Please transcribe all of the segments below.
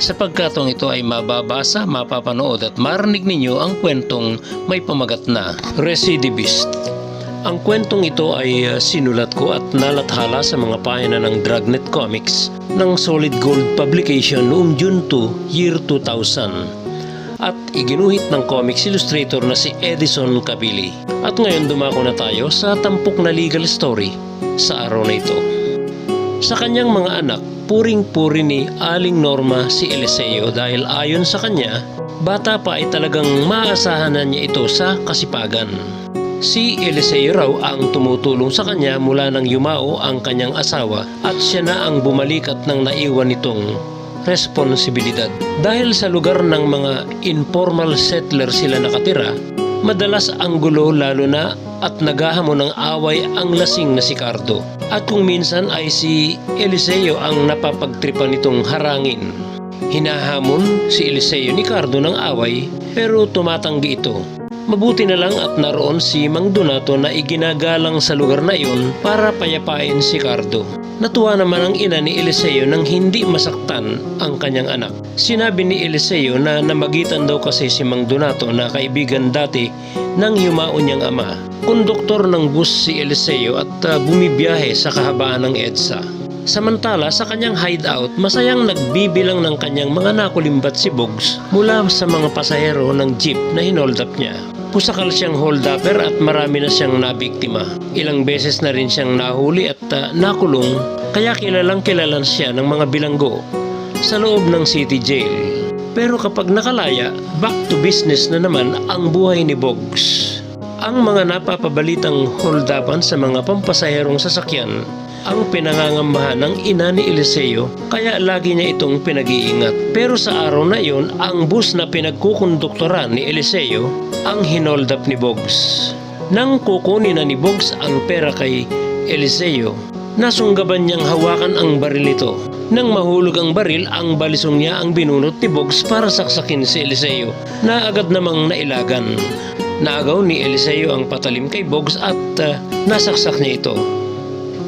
Sa pagkatong ito ay mababasa, mapapanood at marinig ninyo ang kwentong may pamagat na Recidivist. Ang kwentong ito ay uh, sinulat ko at nalathala sa mga pahina ng Dragnet Comics ng Solid Gold Publication noong June 2, year 2000 at iginuhit ng comics illustrator na si Edison Kabili. At ngayon dumako na tayo sa tampok na legal story sa araw na ito. Sa kanyang mga anak, puring-puri ni Aling Norma si Eliseo dahil ayon sa kanya, bata pa ay talagang maaasahan na niya ito sa kasipagan. Si Eliseo raw ang tumutulong sa kanya mula nang yumao ang kanyang asawa at siya na ang bumalik at nang naiwan nitong responsibilidad. Dahil sa lugar ng mga informal settler sila nakatira, madalas ang gulo lalo na at naghahamon ng away ang lasing na si Cardo. At kung minsan ay si Eliseo ang napapagtripan nitong harangin. Hinahamon si Eliseo ni Cardo ng away pero tumatanggi ito. Mabuti na lang at naroon si Mang Donato na iginagalang sa lugar na iyon para payapain si Cardo. Natuwa naman ang ina ni Eliseo nang hindi masaktan ang kanyang anak. Sinabi ni Eliseo na namagitan daw kasi si Mang Donato na kaibigan dati ng yumao niyang ama. Konduktor ng bus si Eliseo at uh, bumibiyahe sa kahabaan ng EDSA. Samantala sa kanyang hideout, masayang nagbibilang ng kanyang mga nakulimbat si Bogs mula sa mga pasahero ng jeep na hinold up niya. Pusakal siyang hold upper at marami na siyang nabiktima. Ilang beses na rin siyang nahuli at uh, nakulong kaya kilalang kilalan siya ng mga bilanggo sa loob ng city jail. Pero kapag nakalaya, back to business na naman ang buhay ni Boggs. Ang mga napapabalitang holdapan sa mga pampasaherong sasakyan ang pinangangambahan ng ina ni Eliseo kaya lagi niya itong pinag-iingat. Pero sa araw na iyon, ang bus na pinagkukonduktoran ni Eliseo ang hinold up ni Boggs. Nang kukunin na ni Boggs ang pera kay Eliseo, nasunggaban niyang hawakan ang baril nito. Nang mahulog ang baril, ang balisong niya ang binunot ni Boggs para saksakin si Eliseo na agad namang nailagan. Naagaw ni Eliseo ang patalim kay Boggs at uh, nasaksak niya ito.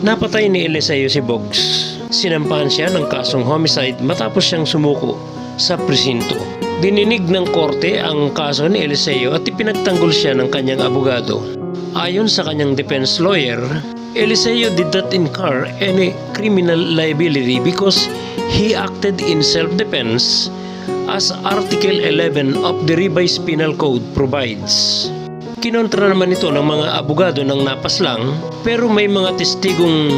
Napatay ni Eliseo si Boggs. Sinampahan siya ng kasong homicide matapos siyang sumuko sa presinto. Dininig ng korte ang kaso ni Eliseo at ipinagtanggol siya ng kanyang abogado. Ayon sa kanyang defense lawyer, Eliseo did not incur any criminal liability because he acted in self-defense as Article 11 of the Revised Penal Code provides. Kinontra naman ito ng mga abogado ng napaslang pero may mga testigong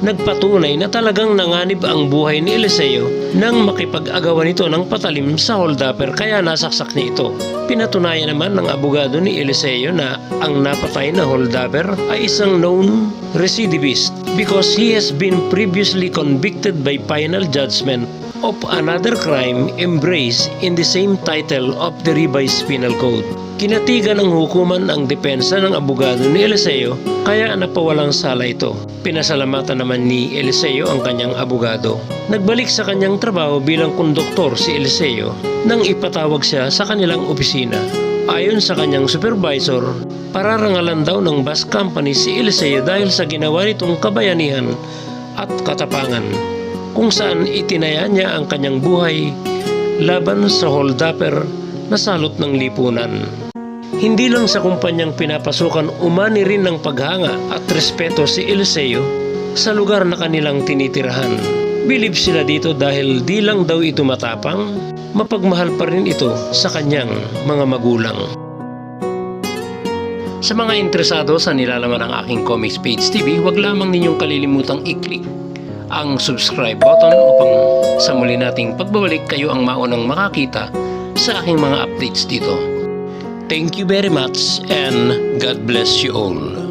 nagpatunay na talagang nanganib ang buhay ni Eliseo nang makipag-agawan ito ng patalim sa holdupper kaya nasaksak niya ito. Pinatunayan naman ng abogado ni Eliseo na ang napatay na holdupper ay isang known recidivist because he has been previously convicted by final judgment of another crime embraced in the same title of the revised penal code. Kinatigan ng hukuman ang depensa ng abogado ni Eliseo kaya napawalang sala ito. Pinasalamatan naman ni Eliseo ang kanyang abogado. Nagbalik sa kanyang trabaho bilang konduktor si Eliseo nang ipatawag siya sa kanilang opisina. Ayon sa kanyang supervisor, pararangalan daw ng bus company si Eliseo dahil sa ginawa nitong kabayanihan at katapangan kung saan itinaya niya ang kanyang buhay laban sa holdupper na salot ng lipunan. Hindi lang sa kumpanyang pinapasukan umani rin ng paghanga at respeto si Eliseo sa lugar na kanilang tinitirahan. Bilib sila dito dahil di lang daw ito matapang, mapagmahal pa rin ito sa kanyang mga magulang. Sa mga interesado sa nilalaman ng aking Comics Page TV, huwag lamang ninyong kalilimutang i-click ang subscribe button upang sa muli nating pagbabalik kayo ang maunang makakita sa aking mga updates dito. Thank you very much and God bless you all.